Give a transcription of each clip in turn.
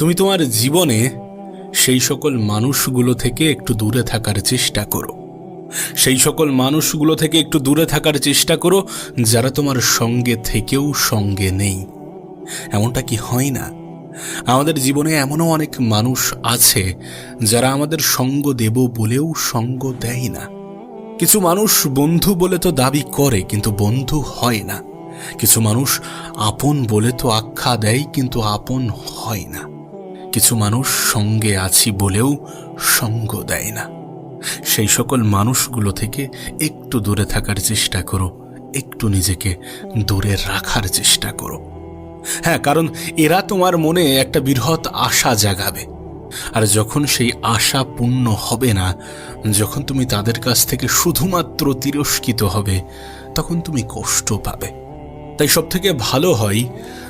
তুমি তোমার জীবনে সেই সকল মানুষগুলো থেকে একটু দূরে থাকার চেষ্টা করো। সেই সকল মানুষগুলো থেকে একটু দূরে থাকার চেষ্টা করো, যারা তোমার সঙ্গে থেকেও সঙ্গে নেই। এমনটা কি হয় না? আমাদের জীবনে এমনও অনেক মানুষ আছে, যারা আমাদের সঙ্গ দেব বলেও সঙ্গ দেয় না। কিছু মানুষ বন্ধু বলে তো দাবি করে, কিন্তু বন্ধু হয় না। কিছু মানুষ আপন বলে তো আখ্যা দেয়, কিন্তু আপন হয় না। কিছু মানুষ সঙ্গে আছি বলেও সঙ্গ দেয় না। সেই সকল মানুষগুলো থেকে একটু দূরে থাকার চেষ্টা করো, একটু নিজেকে দূরে রাখার চেষ্টা করো। হ্যাঁ কারণ এরা তোমার মনে একটা বৃহৎ আশা জাগাবে। আর যখন সেই আশা পূর্ণ হবে না, যখন তুমি তাদের কাছ থেকে শুধুমাত্র তিরস্কৃত হবে, তখন তুমি কষ্ট পাবে। তাই সব থেকে ভালো হয়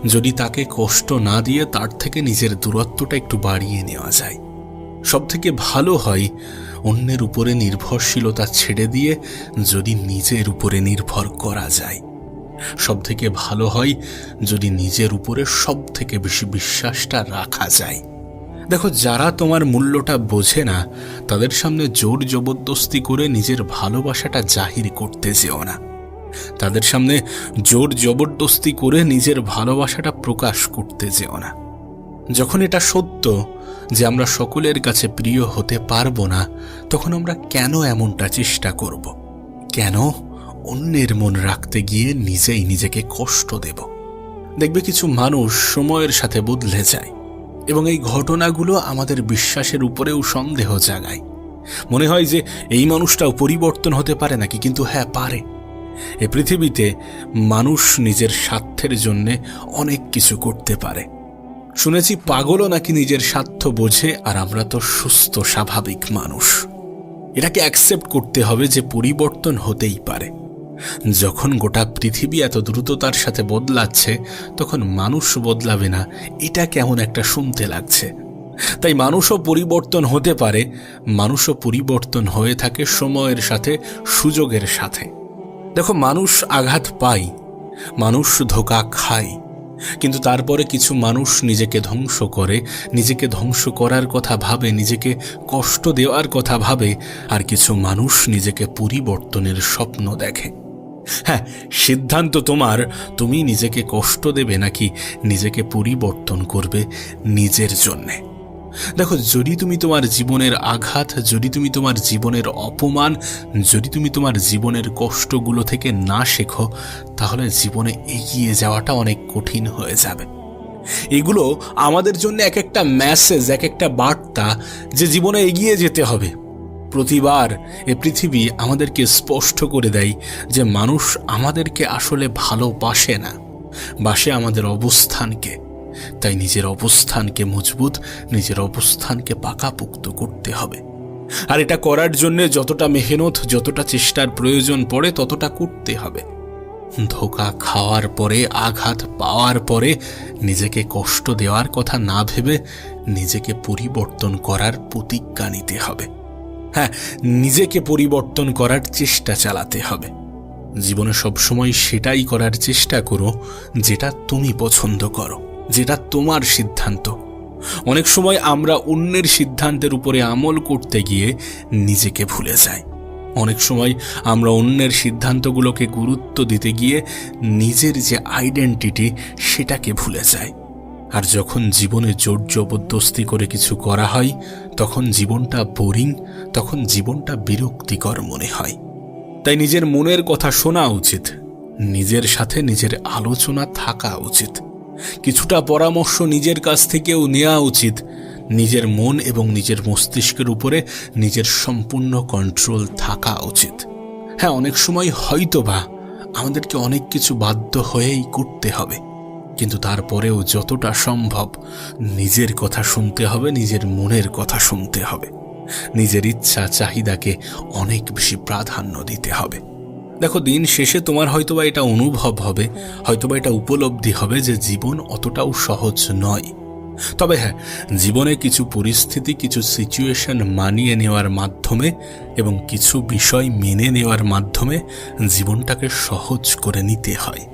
যদি তাকে কষ্ট না দিয়ে তার থেকে নিজের দূরত্বটা একটু বাড়িয়ে নেওয়া যায়। সব থেকে ভালো হয় অন্যের উপরে নির্ভরশীলতা ছেড়ে দিয়ে যদি নিজের উপরে নির্ভর করা যায়। সব থেকে ভালো হয় যদি নিজের উপরে সব থেকে বেশি বিশ্বাসটা রাখা যায়। দেখো, যারা তোমার মূল্যটা বোঝে না, তাদের সামনে জোর জবরদস্তি করে নিজের ভালোবাসাটা জাহির করতে যেও না। তাদের সামনে জোর জবরদস্তি করে নিজের ভালোবাসাটা প্রকাশ করতে যেও না। যখন এটা সত্য যে আমরা সকলের কাছে প্রিয় হতে পারব না, তখন আমরা কেন এমনটা চেষ্টা করব? কেন অন্যের মন রাখতে গিয়ে নিজেই নিজেকে কষ্ট দেব? দেখবে কিছু মানুষ সময়ের সাথে বদলে যায় এবং এই ঘটনাগুলো আমাদের বিশ্বাসের উপরেও সন্দেহ জাগায়। মনে হয় যে এই মানুষটাও পরিবর্তন হতে পারে নাকি, কিন্তু হ্যাঁ পারে। এ পৃথিবীতে মানুষ নিজের স্বার্থের জন্যে অনেক কিছু করতে পারে। শুনেছি পাগলও নাকি নিজের স্বার্থ বোঝে আর আমরা তো সুস্থ, স্বাভাবিক মানুষ। এটাকে অ্যাকসেপ্ট করতে হবে যে পরিবর্তন হতেই পারে। যখন গোটা পৃথিবী এত দ্রুততার সাথে বদলাচ্ছে, তখন মানুষ বদলাবে না, এটা কেমন একটা শুনতে লাগছে। তাই মানুষও পরিবর্তন হতে পারে, মানুষও পরিবর্তন হয়ে থাকে সময়ের সাথে, সুযোগের সাথে। দেখো, মানুষ আঘাত পায়, মানুষ ধোকা খায়, কিন্তু তারপরে কিছু মানুষ নিজেকে ধ্বংস করে, নিজেকে ধ্বংস করার কথা ভাবে, নিজেকে কষ্ট দেওয়ার কথা ভাবে, আর কিছু মানুষ নিজেকে পরিবর্তনের স্বপ্ন দেখে। হ্যাঁ সিদ্ধান্ত তোমার, তুমি নিজেকে কষ্ট দেবে নাকি নিজেকে পরিবর্তন করবে নিজের জন্যে। দেখো, যদি তুমি তোমার জীবনের আঘাত, যদি তুমি তোমার জীবনের অপমান, যদি তুমি তোমার জীবনের কষ্টগুলো থেকে না শেখো, তাহলে জীবনে এগিয়ে যাওয়াটা অনেক কঠিন হয়ে যাবে। এগুলো আমাদের জন্য এক একটা মেসেজ এক একটা বার্তা যে জীবনে এগিয়ে যেতে হবে। প্রতিবার এ পৃথিবী আমাদেরকে স্পষ্ট করে দেয় যে মানুষ আমাদেরকে আসলে ভালোবাসে না, বাসে আমাদের অবস্থানকে। তাই নিজের অবস্থানকে মজবুত, নিজের অবস্থানকে পাকাপোক্ত করতে হবে। আর এটা করার জন্য যতটা মেহনত, যতটা চেষ্টার প্রয়োজন পড়ে, ততটা করতে হবে। ধোকা খাওয়ার পরে, আঘাত পাওয়ার পরে নিজেকে কষ্ট দেওয়ার কথা না ভেবে নিজেকে পরিবর্তন করার প্রতিজ্ঞা নিতে হবে। হ্যাঁ নিজেকে পরিবর্তন করার চেষ্টা চালাতে হবে। জীবনে সবসময় সেটাই করার চেষ্টা করো, যেটা তুমি পছন্দ করো। যেটা তোমার সিদ্ধান্ত। অনেক সময় আমরা অন্যের সিদ্ধান্তের উপরে আমল করতে গিয়ে নিজেকে ভুলে যাই। অনেক সময় আমরা অন্যের সিদ্ধান্তগুলোকে গুরুত্ব দিতে গিয়ে নিজের যে আইডেন্টিটি সেটাকে ভুলে যাই। আর যখন জীবনে জোর জবরদস্তি করে কিছু করা হয়, তখন জীবনটা বোরিং তখন জীবনটা বিরক্তিকর মনে হয়। তাই নিজের মনের কথা শোনা উচিত, নিজের সাথে নিজের আলোচনা থাকা উচিত। কিছুটা পরামর্শ নিজের কাছ থেকেও নেওয়া উচিত। নিজের মন এবং নিজের মস্তিষ্কের উপরে নিজের সম্পূর্ণ কন্ট্রোল থাকা উচিত। হ্যাঁ অনেক সময় হয়তোবা আমাদেরকে অনেক কিছু বাধ্য হয়েই করতে হবে। কিন্তু তারপরেও যতটা সম্ভব নিজের কথা শুনতে হবে, নিজের মনের কথা শুনতে হবে। নিজের ইচ্ছা, চাহিদাকে অনেক বেশি প্রাধান্য দিতে হবে। দেখো, দিন শেষে তোমার হয়তোবা এটা অনুভব হবে, হয়তোবা এটা উপলব্ধি হবে যে জীবন অতটাও সহজ নয়। তবে হ্যাঁ জীবনে কিছু পরিস্থিতি, কিছু সিচুয়েশন মানিয়ে নেওয়ার মাধ্যমে এবং কিছু বিষয় মেনে নেওয়ার মাধ্যমে জীবনটাকে সহজ করে নিতে হয়।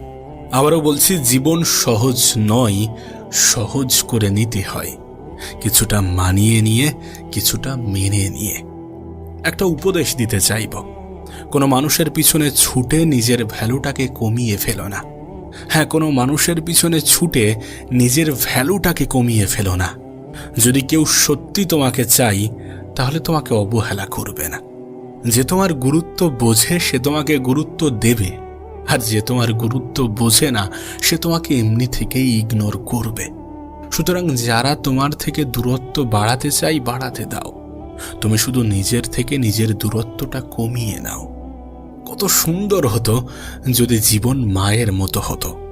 আবারও বলছি, জীবন সহজ নয়, সহজ করে নিতে হয়। কিছুটা মানিয়ে নিয়ে, কিছুটা মেনে নিয়ে। একটা উপদেশ দিতে চাইব। কোনো মানুষের পিছনে ছুটে নিজের ভ্যালুটাকে কমিয়ে ফেলো না। হ্যাঁ কোনো মানুষের পিছনে ছুটে নিজের ভ্যালুটাকে কমিয়ে ফেলো না। যদি কেউ সত্যি তোমাকে চাই, তাহলে তোমাকে অবহেলা করবে না। যে তোমার গুরুত্ব বোঝে, সে তোমাকে গুরুত্ব দেবে। আর যে তোমার গুরুত্ব বোঝে না, সে তোমাকে এমনি থেকেই ইগনোর করবে। সুতরাং যারা তোমার থেকে দূরত্ব বাড়াতে চাই, বাড়াতে দাও। তুমি শুধু নিজের থেকে নিজের দূরত্বটা কমিয়ে নাও। কত সুন্দর হতো যদি জীবন মায়ের মতো হতো।